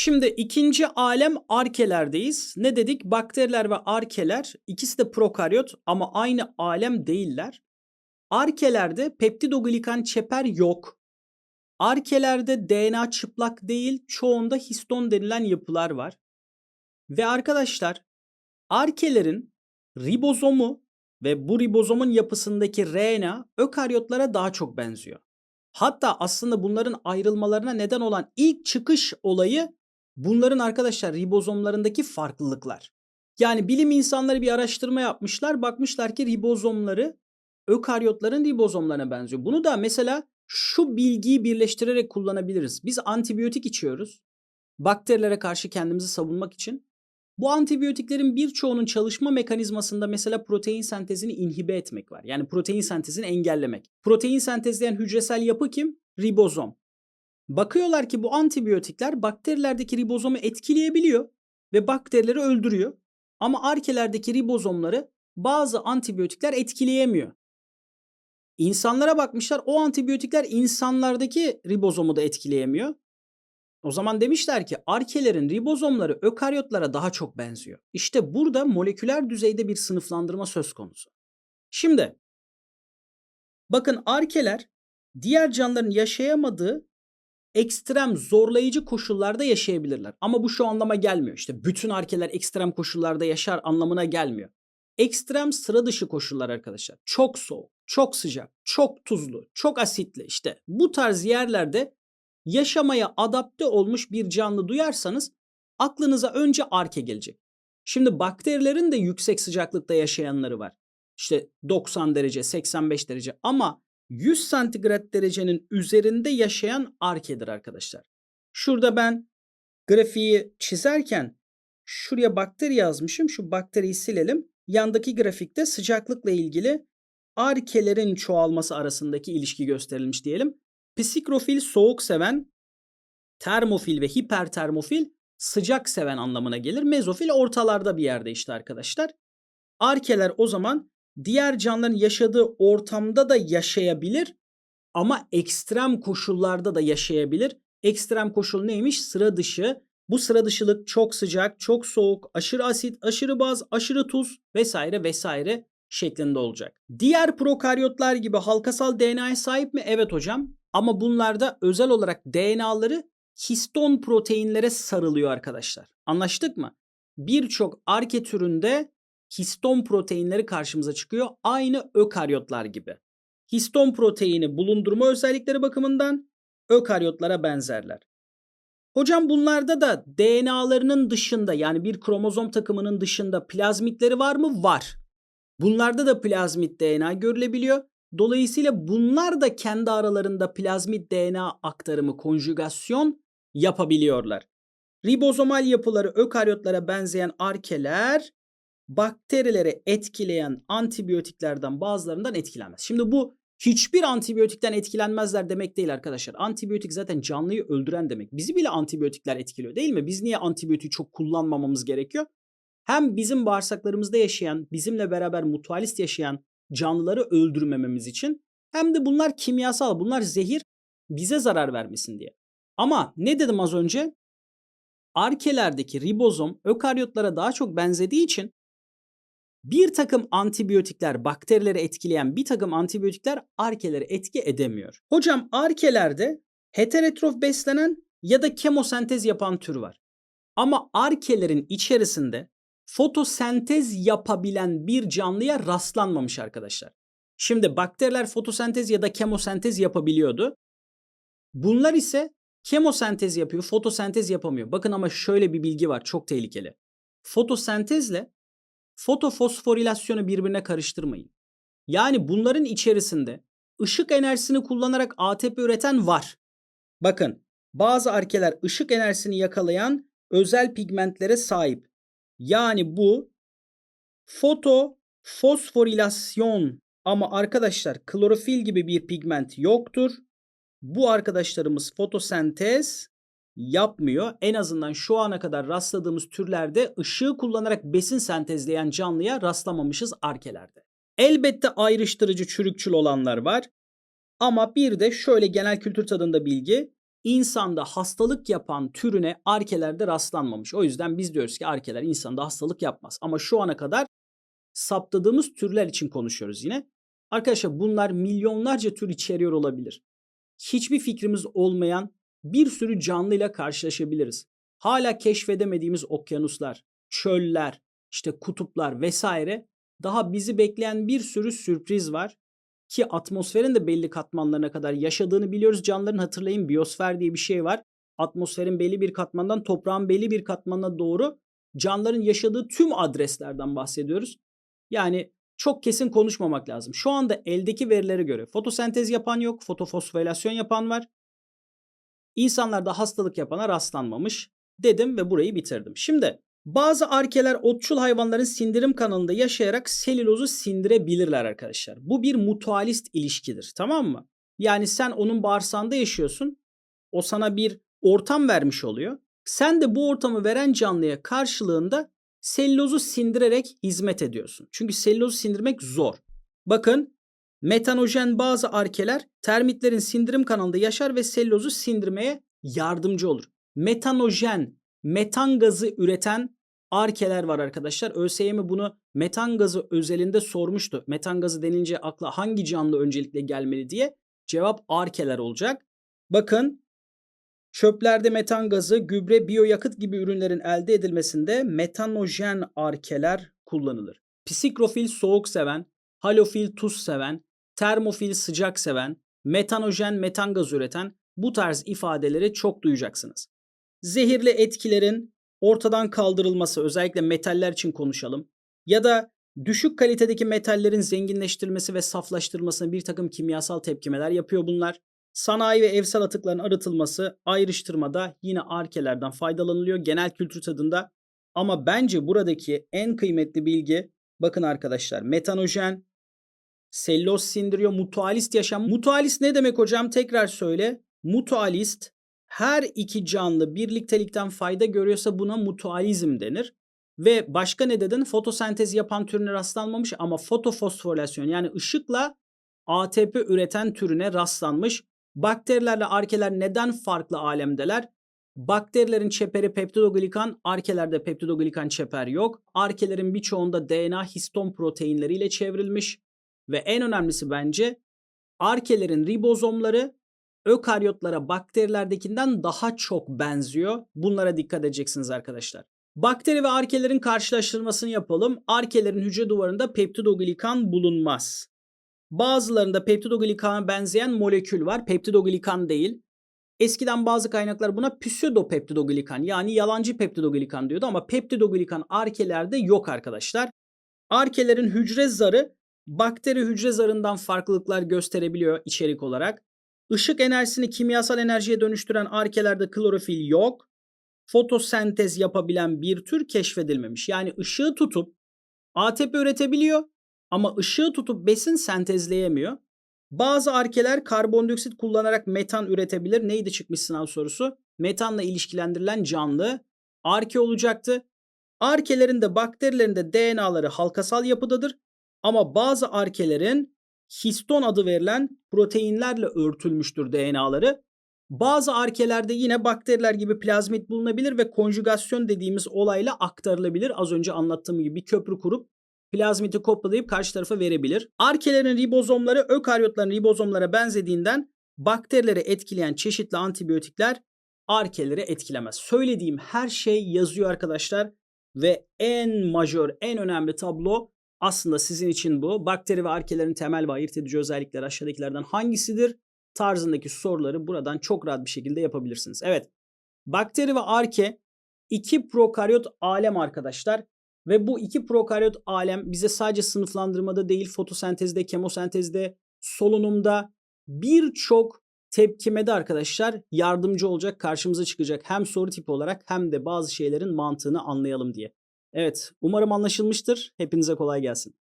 Şimdi ikinci alem arkelerdeyiz. Ne dedik? Bakteriler ve arkeler ikisi de prokaryot ama aynı alem değiller. Arkelerde peptidoglikan çeper yok. Arkelerde DNA çıplak değil, çoğunda histon denilen yapılar var. Ve arkadaşlar, arkelerin ribozomu ve bu ribozomun yapısındaki RNA ökaryotlara daha çok benziyor. Hatta aslında bunların ayrılmalarına neden olan ilk çıkış olayı bunların arkadaşlar ribozomlarındaki farklılıklar. Yani bilim insanları bir araştırma yapmışlar, bakmışlar ki ribozomları ökaryotların ribozomlarına benziyor. Bunu da mesela şu bilgiyi birleştirerek kullanabiliriz. Biz antibiyotik içiyoruz. Bakterilere karşı kendimizi savunmak için. Bu antibiyotiklerin birçoğunun çalışma mekanizmasında mesela protein sentezini inhibe etmek var. Yani protein sentezini engellemek. Protein sentezleyen hücresel yapı kim? Ribozom. Bakıyorlar ki bu antibiyotikler bakterilerdeki ribozomu etkileyebiliyor ve bakterileri öldürüyor. Ama arkelerdeki ribozomları bazı antibiyotikler etkileyemiyor. İnsanlara bakmışlar o antibiyotikler insanlardaki ribozomu da etkileyemiyor. O zaman demişler ki arkelerin ribozomları ökaryotlara daha çok benziyor. İşte burada moleküler düzeyde bir sınıflandırma söz konusu. Şimdi bakın arkeler diğer canlıların yaşayamadığı ekstrem zorlayıcı koşullarda yaşayabilirler. Ama bu şu anlama gelmiyor. İşte bütün arkeler ekstrem koşullarda yaşar anlamına gelmiyor. Ekstrem sıra dışı koşullar arkadaşlar. Çok soğuk, çok sıcak, çok tuzlu, çok asitli işte bu tarz yerlerde yaşamaya adapte olmuş bir canlı duyarsanız aklınıza önce arke gelecek. Şimdi bakterilerin de yüksek sıcaklıkta yaşayanları var. İşte 90 derece, 85 derece ama 100 santigrat derecenin üzerinde yaşayan arkedir arkadaşlar. Şurada ben grafiği çizerken şuraya bakteri yazmışım. Şu bakteriyi silelim. Yandaki grafikte sıcaklıkla ilgili arkelerin çoğalması arasındaki ilişki gösterilmiş diyelim. Psikrofil soğuk seven, termofil ve hipertermofil sıcak seven anlamına gelir. Mezofil ortalarda bir yerde işte arkadaşlar. Arkeler o zaman diğer canlıların yaşadığı ortamda da yaşayabilir ama ekstrem koşullarda da yaşayabilir. Ekstrem koşul neymiş? Sıra dışı. Bu sıra dışılık çok sıcak, çok soğuk, aşırı asit, aşırı baz, aşırı tuz vesaire vesaire şeklinde olacak. Diğer prokaryotlar gibi halkasal DNA'ya sahip mi? Evet hocam. Ama bunlarda özel olarak DNA'ları histon proteinlere sarılıyor arkadaşlar. Anlaştık mı? Birçok arke türünde histon proteinleri karşımıza çıkıyor. Aynı ökaryotlar gibi. Histon proteini bulundurma özellikleri bakımından ökaryotlara benzerler. Hocam bunlarda da DNA'larının dışında yani bir kromozom takımının dışında plazmitleri var mı? Var. Bunlarda da plazmit DNA görülebiliyor. Dolayısıyla bunlar da kendi aralarında plazmit DNA aktarımı, konjugasyon yapabiliyorlar. Ribozomal yapıları ökaryotlara benzeyen arkeler bakterileri etkileyen antibiyotiklerden bazılarından etkilenmez. Şimdi bu hiçbir antibiyotikten etkilenmezler demek değil arkadaşlar. Antibiyotik zaten canlıyı öldüren demek. Bizi bile antibiyotikler etkiliyor değil mi? Biz niye antibiyotiği çok kullanmamamız gerekiyor? Hem bizim bağırsaklarımızda yaşayan, bizimle beraber mutualist yaşayan canlıları öldürmememiz için hem de bunlar kimyasal, bunlar zehir bize zarar vermesin diye. Ama ne dedim az önce? Arkelerdeki ribozom ökaryotlara daha çok benzediği için bir takım antibiyotikler bakterileri etkileyen bir takım antibiyotikler arkeleri etki edemiyor. Hocam arkelerde heterotrof beslenen ya da kemosentez yapan tür var. Ama arkelerin içerisinde fotosentez yapabilen bir canlıya rastlanmamış arkadaşlar. Şimdi bakteriler fotosentez ya da kemosentez yapabiliyordu. Bunlar ise kemosentez yapıyor, fotosentez yapamıyor. Bakın ama şöyle bir bilgi var çok tehlikeli. Fotosentezle fotofosforilasyonu birbirine karıştırmayın. Yani bunların içerisinde ışık enerjisini kullanarak ATP üreten var. Bakın bazı arkeler ışık enerjisini yakalayan özel pigmentlere sahip. Yani bu fotofosforilasyon ama arkadaşlar klorofil gibi bir pigment yoktur. Bu arkadaşlarımız fotosentez yapmıyor. En azından şu ana kadar rastladığımız türlerde ışığı kullanarak besin sentezleyen canlıya rastlamamışız arkelerde. Elbette ayrıştırıcı çürükçül olanlar var. Ama bir de şöyle genel kültür tadında bilgi. insanda hastalık yapan türüne arkelerde rastlanmamış. O yüzden biz diyoruz ki arkeler insanda hastalık yapmaz. Ama şu ana kadar saptadığımız türler için konuşuyoruz yine. Arkadaşlar bunlar milyonlarca tür içeriyor olabilir. Hiçbir fikrimiz olmayan bir sürü canlıyla karşılaşabiliriz. Hala keşfedemediğimiz okyanuslar, çöller, işte kutuplar vesaire daha bizi bekleyen bir sürü sürpriz var. Ki atmosferin de belli katmanlarına kadar yaşadığını biliyoruz. Canlıların hatırlayın biyosfer diye bir şey var. Atmosferin belli bir katmandan toprağın belli bir katmanına doğru canlıların yaşadığı tüm adreslerden bahsediyoruz. Yani çok kesin konuşmamak lazım. Şu anda eldeki verilere göre fotosentez yapan yok, fotofosforilasyon yapan var. İnsanlarda hastalık yapana rastlanmamış dedim ve burayı bitirdim. Şimdi bazı arkeler otçul hayvanların sindirim kanalında yaşayarak selülozu sindirebilirler arkadaşlar. Bu bir mutualist ilişkidir tamam mı? Yani sen onun bağırsağında yaşıyorsun. O sana bir ortam vermiş oluyor. Sen de bu ortamı veren canlıya karşılığında selülozu sindirerek hizmet ediyorsun. Çünkü selülozu sindirmek zor. Bakın metanojen bazı arkeler termitlerin sindirim kanalında yaşar ve selülozu sindirmeye yardımcı olur. Metanojen, metan gazı üreten arkeler var arkadaşlar. ÖSYM bunu metan gazı özelinde sormuştu. Metan gazı denince akla hangi canlı öncelikle gelmeli diye. Cevap arkeler olacak. Bakın çöplerde metan gazı, gübre, biyoyakıt gibi ürünlerin elde edilmesinde metanojen arkeler kullanılır. Psikrofil soğuk seven, halofil tuz seven, termofil sıcak seven, metanojen metan gazı üreten bu tarz ifadeleri çok duyacaksınız. Zehirli etkilerin ortadan kaldırılması özellikle metaller için konuşalım. Ya da düşük kalitedeki metallerin zenginleştirilmesi ve saflaştırılmasına bir takım kimyasal tepkimeler yapıyor bunlar. Sanayi ve evsel atıkların arıtılması, ayrıştırmada yine arkelerden faydalanılıyor genel kültür tadında. Ama bence buradaki en kıymetli bilgi bakın arkadaşlar metanojen, selüloz sindiriyor, mutualist yaşam. Mutualist ne demek hocam? Tekrar söyle. Mutualist her iki canlı birliktelikten fayda görüyorsa buna mutualizm denir. Ve başka ne dedin? Fotosentez yapan türüne rastlanmamış ama fotofosforilasyon yani ışıkla ATP üreten türüne rastlanmış. Bakterilerle arkeler neden farklı alemdeler? Bakterilerin çeperi peptidoglikan, arkelerde peptidoglikan çeper yok. Arkelerin birçoğunda DNA histon proteinleriyle çevrilmiş. Ve en önemlisi bence arkelerin ribozomları ökaryotlara bakterilerdekinden daha çok benziyor. Bunlara dikkat edeceksiniz arkadaşlar. Bakteri ve arkelerin karşılaştırmasını yapalım. Arkelerin hücre duvarında peptidoglikan bulunmaz. Bazılarında peptidoglikana benzeyen molekül var. Peptidoglikan değil. Eskiden bazı kaynaklar buna pseudopeptidoglikan yani yalancı peptidoglikan diyordu ama peptidoglikan arkelerde yok arkadaşlar. Arkelerin hücre zarı bakteri hücre zarından farklılıklar gösterebiliyor içerik olarak. Işık enerjisini kimyasal enerjiye dönüştüren arkelerde klorofil yok. Fotosentez yapabilen bir tür keşfedilmemiş. Yani ışığı tutup ATP üretebiliyor ama ışığı tutup besin sentezleyemiyor. Bazı arkeler karbondioksit kullanarak metan üretebilir. Neydi çıkmış sınav sorusu? Metanla ilişkilendirilen canlı arke olacaktı. Arkelerin de bakterilerin de DNA'ları halkasal yapıdadır. Ama bazı arkelerin histon adı verilen proteinlerle örtülmüştür DNA'ları. Bazı arkelerde yine bakteriler gibi plazmit bulunabilir ve konjugasyon dediğimiz olayla aktarılabilir. Az önce anlattığım gibi bir köprü kurup plazmiti kopyalayıp karşı tarafa verebilir. Arkelerin ribozomları ökaryotların ribozomlara benzediğinden bakterileri etkileyen çeşitli antibiyotikler arkeleri etkilemez. Söylediğim her şey yazıyor arkadaşlar ve en majör, en önemli tablo aslında sizin için bu. Bakteri ve arkelerin temel ve ayırt edici özellikleri aşağıdakilerden hangisidir? Tarzındaki soruları buradan çok rahat bir şekilde yapabilirsiniz. Evet. Bakteri ve arke iki prokaryot alem arkadaşlar. Ve bu iki prokaryot alem bize sadece sınıflandırmada değil fotosentezde, kemosentezde, solunumda birçok tepkimede arkadaşlar yardımcı olacak, karşımıza çıkacak hem soru tipi olarak hem de bazı şeylerin mantığını anlayalım diye. Evet, umarım anlaşılmıştır. Hepinize kolay gelsin.